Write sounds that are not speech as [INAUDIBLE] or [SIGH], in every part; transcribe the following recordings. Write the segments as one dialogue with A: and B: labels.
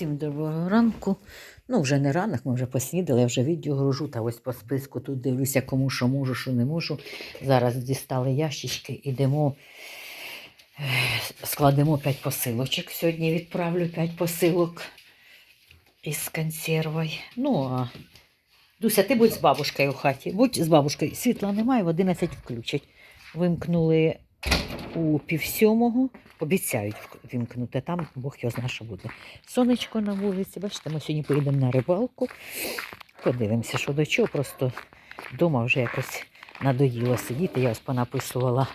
A: Всім доброго ранку. Ну, вже не ранок, ми вже поснідали, я вже відео гружу, та ось по списку тут дивлюся, кому що можу, що не можу. Зараз дістали ящички, ідемо, е, складемо 5 посилочок. Сьогодні відправлю 5 посилок із консервою. Ну, а Дуся, ти будь з бабушкою в хаті. Будь з бабушкою. Світла немає, в 11 включать. Вимкнули у півсьомого. Обіцяють вімкнути там, Бог його знає, що буде. Сонечко на вулиці. Бачите, ми сьогодні поїдемо на рибалку. Подивимося, що до чого. Просто вдома вже якось надоїло сидіти. Я ось понаписувала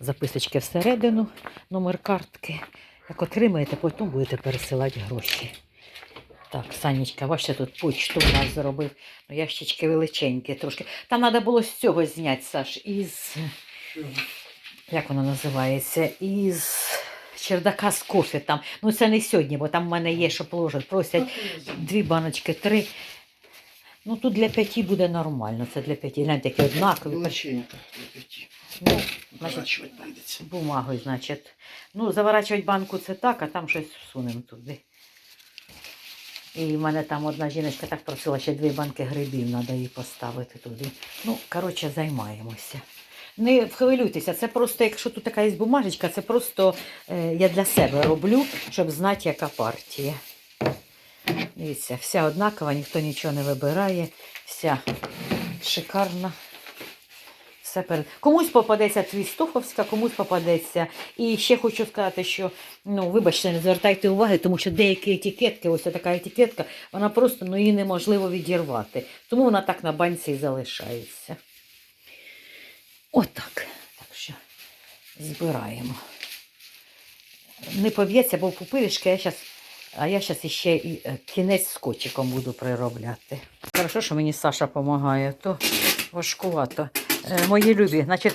A: записочки всередину, номер картки. Як отримаєте, потім будете пересилати гроші. Так, Санечка, бачите, тут почту у нас зробив. Ну, ящички величенькі трошки. Там треба було з цього зняти, Саш, із. Як воно називається? Із чердака з кофе там. Ну це не сьогодні, бо там в мене є, що положать. Просять дві баночки, три. Ну тут для п'яті буде нормально. Це для п'яті. Гляньте, такі однакові.
B: Величенько. Значить,
A: Ну, значить, бумагою, значить. Ну, заворачувати банку це так, а там щось всунемо туди. І в мене там одна жіночка так просила, ще дві банки грибів треба їй поставити туди. Ну, коротше, займаємося. Не хвилюйтеся, це просто, якщо тут така є бумажечка, це просто е, я для себе роблю, щоб знати, яка партія. Дивіться, вся однакова, ніхто нічого не вибирає, вся шикарна. Все перед... Комусь попадеться твістуховська, комусь попадеться. І ще хочу сказати, що ну, вибачте, не звертайте уваги, тому що деякі етикетки, ось така етикетка, вона просто ну, її неможливо відірвати. Тому вона так на банці і залишається. Отак. Так що збираємо. Не поб'ється, бо пупиришки я зараз. А я зараз іще і е, кінець скотчиком буду приробляти. Хорошо, що мені Саша допомагає, то важкувато. Е, мої любі, значить,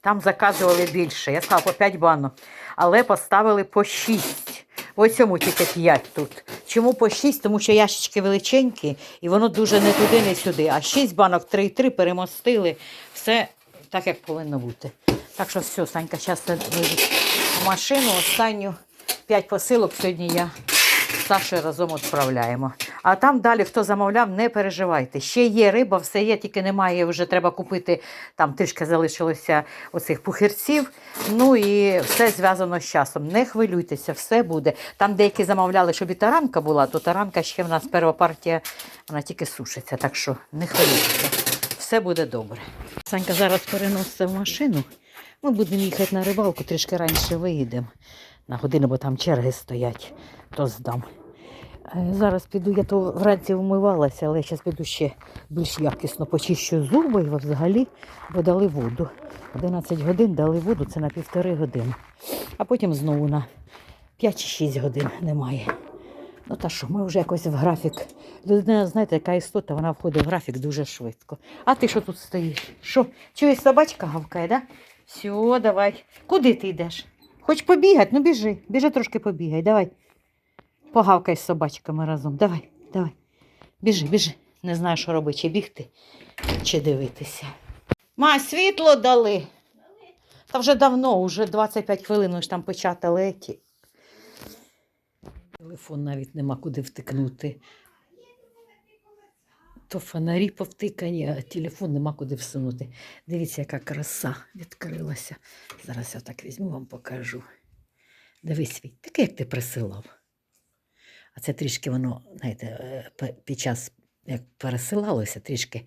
A: там заказували більше. Я сказала по 5 банок, але поставили по 6. Ось цьому тільки 5 тут. Чому по 6? Тому що ящички величенькі, і воно дуже не туди, не сюди. А 6 банок 3,3 перемостили. Все так, як повинно бути. Так що все, Санька, зараз в машину. Останню 5 посилок сьогодні я з Сашою разом відправляємо. А там далі, хто замовляв, не переживайте. Ще є риба, все є, тільки немає. Вже треба купити. Там трішки залишилося оцих пухирців. Ну і все зв'язано з часом. Не хвилюйтеся, все буде. Там деякі замовляли, щоб і таранка була, то таранка ще в нас перша партія, вона тільки сушиться. Так що не хвилюйтеся. Все буде добре. Санька зараз переноситься в машину. Ми будемо їхати на рибалку, трішки раніше виїдемо на годину, бо там черги стоять, то здам. Е, Зараз піду, я то вранці вмивалася, але зараз піду ще більш якісно почищу зуби і взагалі, бо дали воду. 11 годин дали воду, це на півтори години. А потім знову на 5 чи 6 годин немає. Ну та що, ми вже якось в графік. Людина, знаєте, яка істота, вона входить в графік дуже швидко. А ти що тут стоїш? Що? Чуєш, собачка гавкає, да? Все, давай. Куди ти йдеш? Хоч побігати, ну біжи, біжи трошки побігай, давай. Погавкай з собачками разом. Давай, давай. Біжи, біжи. Не знаю, що робити, чи бігти, чи дивитися. Ма, світло дали. Та вже давно, вже 25 хвилин, ж там печатали. Телефон навіть нема куди втикнути. То фонарі повтикані, а телефон нема куди всунути. Дивіться, яка краса відкрилася. Зараз я так візьму, вам покажу. Дивись, світ, таке, як ти присилав. А це трішки воно, знаєте, е, під час як пересилалося, трішки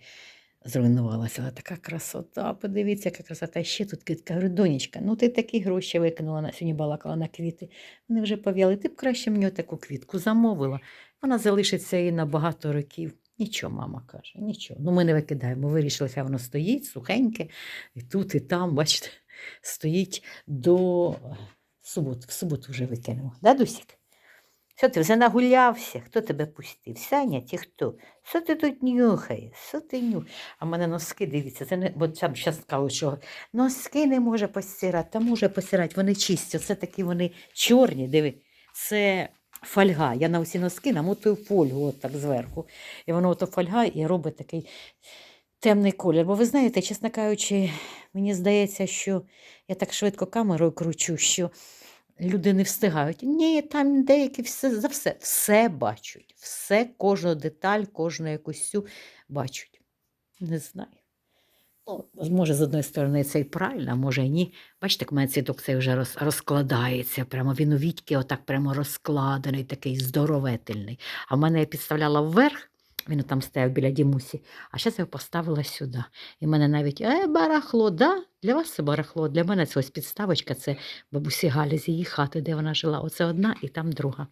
A: зруйнувалося. Але така красота, подивіться, яка красота. Ще тут. Говорю, донечка, ну ти такі гроші викинула на сьогодні балакала на квіти. Вони вже пов'яли. Ти б краще мені таку квітку замовила. Вона залишиться і на багато років. Нічого, мама каже, нічого. Ну ми не викидаємо. Вирішили, хай воно стоїть, сухеньке, і тут, і там, бачите, [LAUGHS] стоїть до суботи. В суботу вже викинемо. Да, Дусік? Що ти вже нагулявся? Хто тебе пустив? Саня чи хто? Що ти тут нюхаєш? Що ти нюхаєш? А мене носки, дивіться, це не, бо там зараз кажуть, що носки не може постирати, та може постирати, вони чисті, це такі вони чорні, диви. Це фольга. Я на усі носки намотую фольгу от так зверху. І воно ото фольга і робить такий темний колір. Бо ви знаєте, чесно кажучи, мені здається, що я так швидко камерою кручу, що люди не встигають. Ні, там деякі все за все, все бачать, все, кожну деталь, кожну якусь бачать. Не знаю. Ну, може, з одної сторони, це і правильно, а може і ні. Бачите, як мене цвіток цей вже роз, розкладається. Прямо він у Вітьки отак прямо розкладений, такий здоровительний. А в мене я підставляла вверх, він там стояв біля дімусі, а зараз я його поставила сюди. І в мене навіть е, барахло, да, для вас це барахло. Для мене це ось підставочка, це бабусі Галі з її хати, де вона жила. Оце одна і там друга.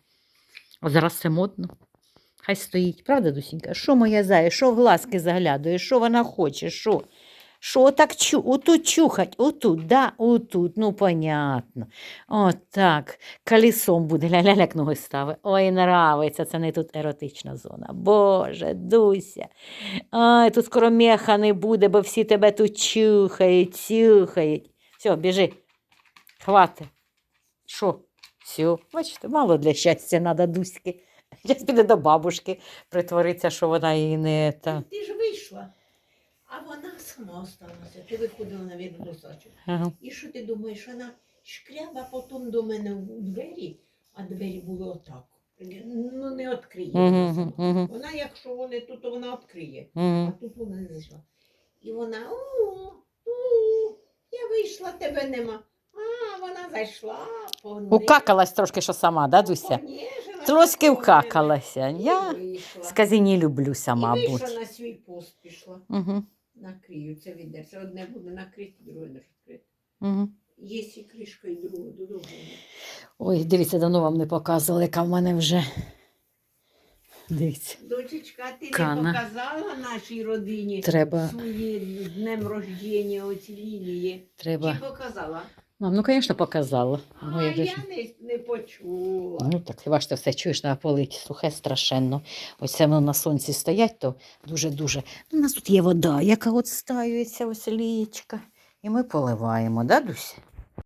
A: От зараз це модно. Хай стоїть, правда, Дусінька? Що моя зая, що в глазки заглядує, що вона хоче, що? Що так чу, отут чухать, отут, да, отут, ну понятно. Отак, колесом буде, ля-ля-ля, як ноги ставить. Ой, нравиться, це не тут еротична зона. Боже, Дуся. Ай, тут скоро меха не буде, бо всі тебе тут чухають, чухають. Все, біжи. Хвати. Що? Все, бачите, мало для щастя треба Дуськи. Зараз піде до бабушки, притвориться, що вона її не та.
C: Ти ж вийшла, а вона сама осталася. Ти виходила на відносачок.
A: Ага.
C: І що ти думаєш, вона шкряба потім до мене у двері, а двері були отак. Ну, не відкриє. вона
A: Угу, угу,
C: Вона, якщо вони тут, то вона відкриє. А
A: угу.
C: тут вона не зайшла. І вона, у, у, я вийшла, тебе нема. А, вона зайшла, понижила,
A: Укакалась трошки, що сама, да, Дуся?
C: понижила,
A: Трошки вкакалася.
C: і
A: Я
C: вийшла.
A: сказі не люблю сама
C: і
A: бути.
C: вийшла на свій пост пішла.
A: Угу,
C: Накрию це відерце. Одне буде накрите, друге не розкрите.
A: угу.
C: Є і кришка, і друге до другого.
A: Ой, дивіться, давно вам не показували, яка в мене вже. Дивіться.
C: Дочечка, ти
A: Кана.
C: не показала нашій родині
A: Треба,
C: свої днем рождення оці лілії?
A: треба.
C: Чи показала?
A: Мам, ну, звісно, показала.
C: А
A: Ну, я
C: я не, не почула.
A: Ну так, хіба ж ти все чуєш на полиці, сухе страшенно. Ось це воно на сонці стоять, то дуже-дуже. Ну, у нас тут є вода, яка от стаюється, ось лієчка. І ми поливаємо, да, Дуся?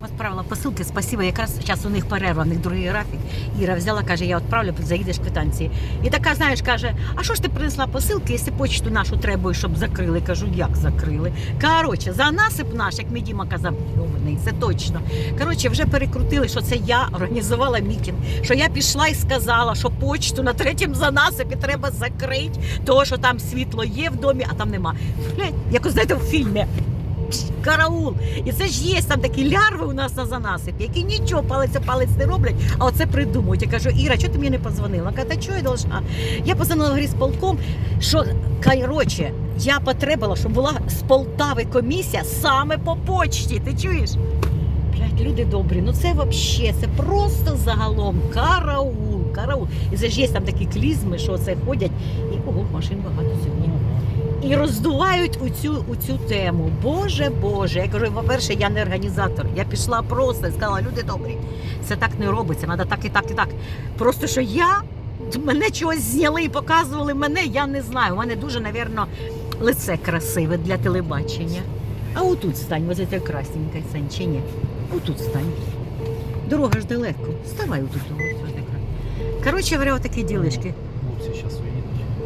A: Відправила посилки, спасибо. Якраз зараз у них перерва, у них другий графік. Іра взяла, каже, я відправлю, заїдеш квитанції. І така, знаєш, каже, а що ж ти принесла посилки, якщо почту нашу треба, щоб закрили? Кажу, як закрили? Коротше, за насип наш, як мій Діма казав, йований, це точно. Коротше, вже перекрутили, що це я організувала мітинг, що я пішла і сказала, що почту на третьому занасипі треба закрити, тому що там світло є в домі, а там нема. Блядь, як ви знаєте, в фільмі. Караул. І це ж є там такі лярви у нас на занасипі, які нічого палець о палець не роблять, а оце придумують. Я кажу, Іра, чого ти мені не позвонила? Вона каже, чого я должна? Я позвонила в полком, що коротше, я потребувала, щоб була з Полтави комісія саме по почті. Ти чуєш? Блядь, люди добрі, ну це взагалі, це просто загалом караул, караул. І це ж є там такі клізми, що це ходять, і ого, машин багато сьогодні. І роздувають у цю, у цю тему. Боже, Боже. Я кажу, по-перше, я не організатор. Я пішла просто і сказала, люди добрі, це так не робиться, треба так і так, і так. Просто що я, мене чогось зняли і показували мене, я не знаю. У мене дуже, напевно, лице красиве для телебачення. А отут стань, ось це красненька Сань, чи ні? Отут стань. Дорога ж далеко. Вставай отут. Коротше говоря, отакі ділишки.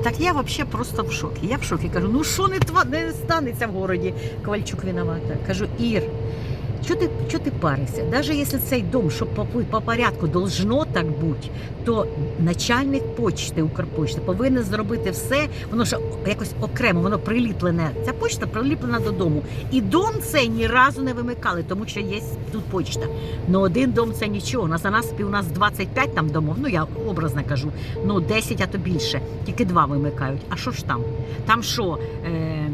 A: Так я взагалі просто в шокі. Я в шокі кажу, ну що не, тва- не станеться в городі? Ковальчук виновата. Кажу, Ір, що ти, що ти паришся? Навіть якщо цей дом, щоб по, по порядку должно так бути, то начальник почти Укрпочти повинен зробити все, воно ж якось окремо, воно приліплене. Ця почта приліплена додому. І дом цей ні разу не вимикали, тому що є тут почта. Ну один дом це нічого. На занаспі у нас 25 там домов, ну я образно кажу, ну 10, а то більше. Тільки два вимикають. А що ж там? Там що? Е,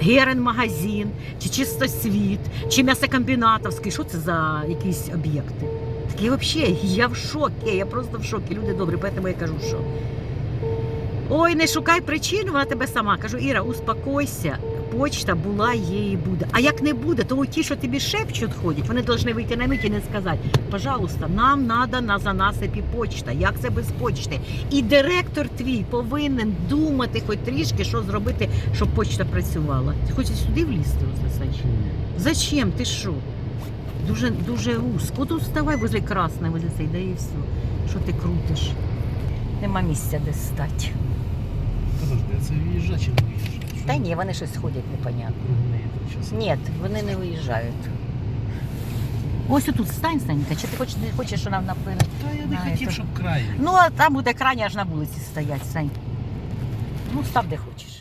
A: Герен-магазин, чи чистосвіт, чи м'ясокомбінатовський. Що це за якісь об'єкти? Такі взагалі, я в шокі, я просто в шокі. Люди добрі, тому я кажу, що. Ой, не шукай причину, вона тебе сама. Кажу, Іра, успокойся. Почта була, є і буде. А як не буде, то ті, що тобі шепчуть ходять, вони повинні вийти на мить і не сказати, пожалуйста, нам треба на занасипі почта. Як це без почти? І директор твій повинен думати хоч трішки, що зробити, щоб почта працювала. Ти хочеш сюди влізти, Осасач? Зачем? Ти що? Дуже, дуже узко. Тут вставай возле красної, возле цей, да і все. Що ти крутиш? Нема місця, де стати.
B: Подожди, а це виїжджать чи не виїжджать?
A: Та ні, вони щось ходять непонятно. Ні, вони не виїжджають. Ось тут стань, Станіка, чи ти хочеш, не хочеш, що нам наперед?
B: Та я не
A: На,
B: хотів,
A: це.
B: щоб край.
A: Ну, а там буде крані аж на вулиці стоять, Сань. Ну, став де хочеш.